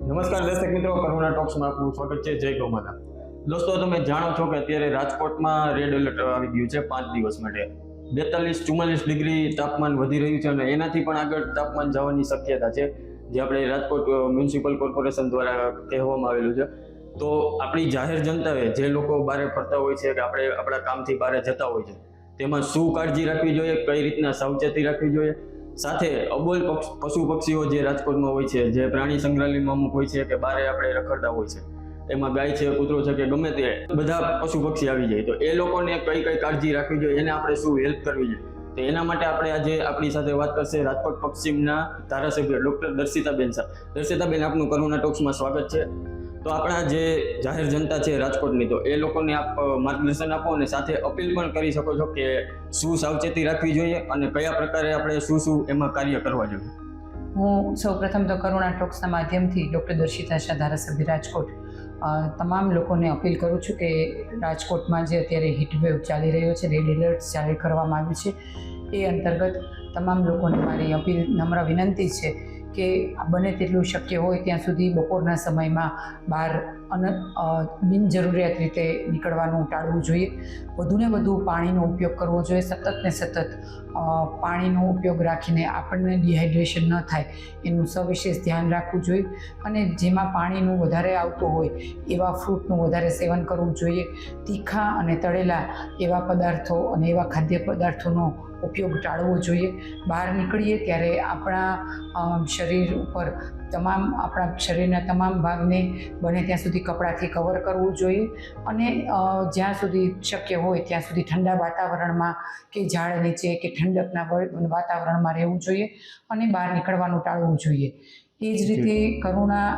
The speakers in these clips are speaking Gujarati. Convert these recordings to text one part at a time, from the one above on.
નમસ્કાર દર્શક મિત્રો, કરુણા ટોક્સમાં આપનું સ્વાગત છે. જય ગૌમાતા. દોસ્તો, તમે જાણો છો કે અત્યારે રાજકોટમાં રેડ એલર્ટ આવી ગયું છે પાંચ દિવસ માટે. બેતાલીસ, ચુમ્માલીસ ડિગ્રી તાપમાન વધી રહ્યું છે અને એનાથી પણ આગળ તાપમાન જવાની શક્યતા છે, જે આપણે રાજકોટ મ્યુનિસિપલ કોર્પોરેશન દ્વારા કહેવામાં આવેલું છે. તો આપણી જાહેર જનતાએ જે લોકો બહાર ફરતા હોય છે કે આપણે આપણા કામથી બહાર જતા હોય છે, તેમાં શું કાળજી રાખવી જોઈએ, કઈ રીતના સાવચેતી રાખવી જોઈએ સાથે અબોલ પશુ પક્ષીઓ જે રાજકોટમાં હોય છે, જે પ્રાણી સંગ્રહાલયમાં અમુક હોય છે, કે બારે આપણે રખડતા હોય છે એમાં ગાય છે, કૂતરો છે કે ગમે તે, બધા પશુ પક્ષી આવી જાય. તો એ લોકોને કઈ કઈ કાળજી રાખવી જોઈએ, એને આપણે શું હેલ્પ કરવી જોઈએ? તો એના માટે આપણે આજે આપણી સાથે વાત કરશે રાજકોટ પશ્ચિમના ધારાસભ્ય ડોક્ટર દર્શિતાબેન સાહેબ. દર્શિતાબેન, આપનું કરુણા ટોક્સમાં સ્વાગત છે. તો આપણા જે જાહેર જનતા છે રાજકોટની, તો એ લોકોને આપ માર્ગદર્શન આપો અને સાથે અપીલ પણ કરી શકો છો કે શું સાવચેતી રાખવી જોઈએ અને કયા પ્રકારે આપણે શું શું એમાં કાર્ય કરવા જોઈએ. હું સૌપ્રથમ તો કરુણા ટોક્સના માધ્યમથી ડૉક્ટર દર્શિતા શાહ ધારાસભ્ય રાજકોટ તમામ લોકોને અપીલ કરું છું કે રાજકોટમાં જે અત્યારે હીટવેવ ચાલી રહ્યો છે, રેડ એલર્ટ જાહેર કરવામાં આવ્યું છે, એ અંતર્ગત તમામ લોકોને મારી અપીલ નમ્ર વિનંતી છે કે બને તેટલું શક્ય હોય ત્યાં સુધી બપોરના સમયમાં બહાર અન બિનજરૂરિયાત રીતે નીકળવાનું ટાળવું જોઈએ. વધુને વધુ પાણીનો ઉપયોગ કરવો જોઈએ. સતત ને સતત પાણીનો ઉપયોગ રાખીને આપણને ડિહાઇડ્રેશન ન થાય એનું સવિશેષ ધ્યાન રાખવું જોઈએ અને જેમાં પાણીનું વધારે આવતું હોય એવા ફ્રૂટનું વધારે સેવન કરવું જોઈએ. તીખા અને તળેલા એવા પદાર્થો અને એવા ખાદ્ય પદાર્થોનો ઉપયોગ ટાળવો જોઈએ. બહાર નીકળીએ ત્યારે આપણા શરીર ઉપર તમામ, આપણા શરીરના તમામ ભાગને બને ત્યાં સુધી કપડાથી કવર કરવું જોઈએ. અને જ્યાં સુધી શક્ય હોય ત્યાં સુધી ઠંડા વાતાવરણમાં કે ઝાડ નીચે કે ઠંડકના વાતાવરણમાં રહેવું જોઈએ અને બહાર નીકળવાનું ટાળવું જોઈએ. એ જ રીતે કરુણા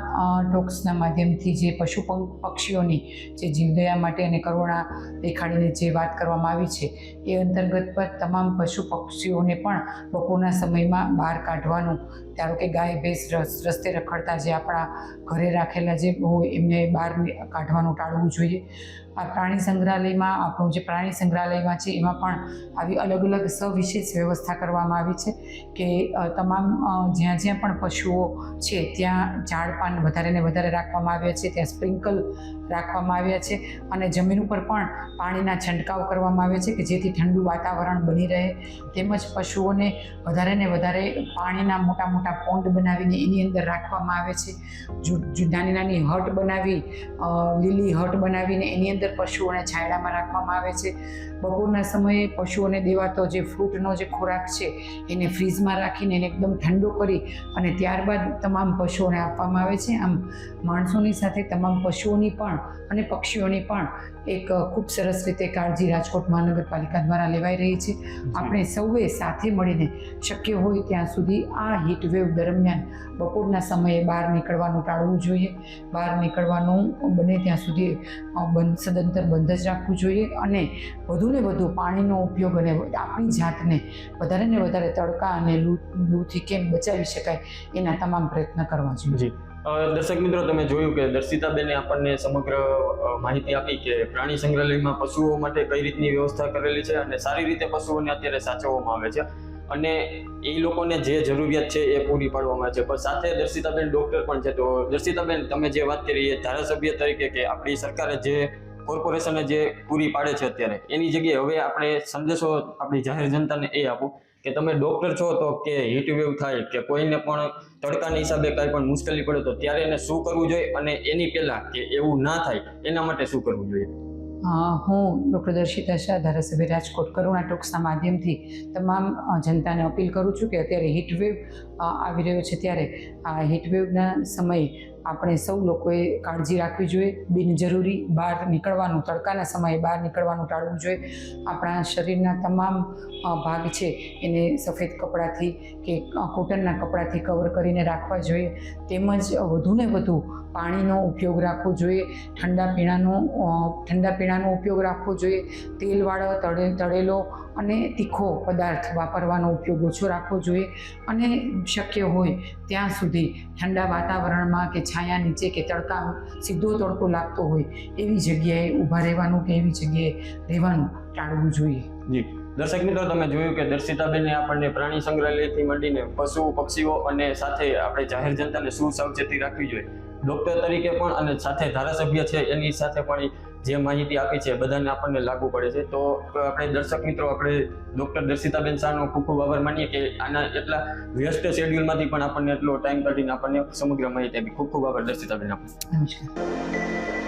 ટોક્સના માધ્યમથી જે પશુ પક્ષીઓની જે જીવદયા માટે અને કરુણા દેખાડીને જે વાત કરવામાં આવી છે, એ અંતર્ગત પર તમામ પશુ પક્ષીઓને પણ બપોરના સમયમાં બહાર કાઢવાનું, ધારો કે ગાય, ભેંસ, રસ, રસ્તે રખડતા જે આપણા ઘરે રાખેલા જે બહુ એમને બહાર કાઢવાનું ટાળવું જોઈએ. આ પ્રાણી સંગ્રહાલયમાં, આપણું જે પ્રાણી સંગ્રહાલયમાં છે, એમાં પણ આવી અલગ અલગ સવિશેષ વ્યવસ્થા કરવામાં આવી છે કે તમામ જ્યાં જ્યાં પણ પશુઓ છે, ત્યાં ઝાડ પાન વધારે ને વધારે રાખવામાં આવ્યા છે, ત્યાં સ્પ્રિંકલ રાખવામાં આવ્યા છે અને જમીન ઉપર પણ પાણીના છંટકાવ કરવામાં આવ્યા છે કે જેથી ઠંડુ વાતાવરણ બની રહે. તેમજ પશુઓને વધારે ને વધારે પાણીના મોટા મોટા પોન્ડ બનાવીને એની અંદર રાખવામાં આવે છે. નાની નાની હટ બનાવી લીલી હટ બનાવીને એની અંદર પશુઓને છાંયડામાં રાખવામાં આવે છે. બપોરના સમયે પશુઓને દેવાતો જે ફ્રૂટનો જે ખોરાક છે એને ફ્રીઝમાં રાખીને એને એકદમ ઠંડો કરી અને ત્યારબાદ તમામ પશુઓને આપવામાં આવે છે. આમ માણસોની સાથે તમામ પશુઓની પણ અને પક્ષીઓની પણ એક ખૂબ સરસ રીતે કાળજી રાજકોટ મહાનગરપાલિકા દ્વારા લેવાઈ રહી છે. આપણે સૌએ સાથે મળીને શક્ય હોય ત્યાં સુધી આ હીટવેવ દરમિયાન બપોરના સમયે બહાર નીકળવાનું ટાળવું જોઈએ. બહાર નીકળવાનું બને ત્યાં સુધી અ, બંધ સદંતર બંધ જ રાખવું જોઈએ અને વધુને વધુ પાણીનો ઉપયોગ અને આપણી જાતને વધારે ને વધારે તડકા અને લૂ લૂથી કેમ બચાવી શકાય એના તમામ પ્રયત્ન કરવા જોઈએ. દર્શક મિત્રો તમે જોયું કે દર્શિતાબેને આપણને સમગ્ર માહિતી આપી કે પ્રાણી સંગ્રહાલયમાં પશુઓ માટે કઈ રીતની વ્યવસ્થા કરેલી છે અને સારી રીતે પશુઓને અત્યારે સાચવવામાં આવે છે અને એ લોકોને જે જરૂરિયાત છે એ પૂરી પાડવામાં આવે છે. પણ સાથે દર્શિતાબેન ડોક્ટર પણ છે. તો દર્શિતાબેન તમે જે વાત કરી એ ધારાસભ્ય તરીકે કે આપણી સરકારે જે કોર્પોરેશને જે પૂરી પાડે છે અત્યારે, એની જગ્યાએ હવે આપણે સંદેશો આપણી જાહેર જનતાને એ આપો કે તમે ડોક્ટર છો તો કે હીટ વેવ થાય કે કોઈને પણ તડકાના હિસાબે કાંઈ પણ મુશ્કેલી પડે તો ત્યારે એને શું કરવું જોઈએ અને એની પહેલાં કે એવું ના થાય, એના માટે શું કરવું જોઈએ? હું ડૉક્ટર દર્શિતા શાહ ધારાસભ્ય રાજકોટ કરુણા ટોક્સના માધ્યમથી તમામ જનતાને અપીલ કરું છું કે અત્યારે હીટવેવ આવી રહ્યો છે ત્યારે આ હીટવેવના સમયે આપણે સૌ લોકોએ કાળજી રાખવી જોઈએ, બિનજરૂરી બહાર નીકળવાનું, તડકાના સમયે બહાર નીકળવાનું ટાળવું જોઈએ. આપણા શરીરના તમામ ભાગ છે એને સફેદ કપડાથી કે કોટનના કપડાથી કવર કરીને રાખવા જોઈએ. તેમજ વધુને વધુ પાણીનો ઉપયોગ રાખવો જોઈએ, ઠંડા પીણાનો ઠંડા પીણાનો ઉપયોગ રાખવો જોઈએ, તેલવાળો તળે, તળેલો અને તીખો પદાર્થ વાપરવાનો ઉપયોગ ઓછો રાખવો જોઈએ અને શક્ય હોય ત્યાં સુધી ઠંડા વાતાવરણમાં કે છાયા નીચે કે તડકા સીધો તડકો લાગતો હોય એવી જગ્યાએ ઊભા રહેવાનું કે એવી જગ્યાએ રહેવાનું ટાળવું જોઈએ. જી. દર્શક મિત્રો, તમે જોયું કે દર્શિતાબેને આપણને પ્રાણી સંગ્રહાલયથી માંડીને પશુ, પક્ષીઓ અને સાથે આપણે જાહેર જનતાને શું સાવચેતી રાખવી જોઈએ. ડૉક્ટર તરીકે પણ અને સાથે ધારાસભ્ય છે, એની સાથે પણ જે માહિતી આપી છે બધાને આપણને લાગુ પડે છે. તો આપણે દર્શક મિત્રો, આપણે ડૉક્ટર દર્શિતાબેન શાહનો ખૂબ ખૂબ આભાર માનીએ કે આના એટલા વ્યસ્ત શેડ્યુલમાંથી પણ આપણને એટલો ટાઈમ કાઢીને આપણને સમગ્ર માહિતી આપી. ખૂબ ખૂબ આભાર દર્શિતાબેન આપનો. નમસ્કાર.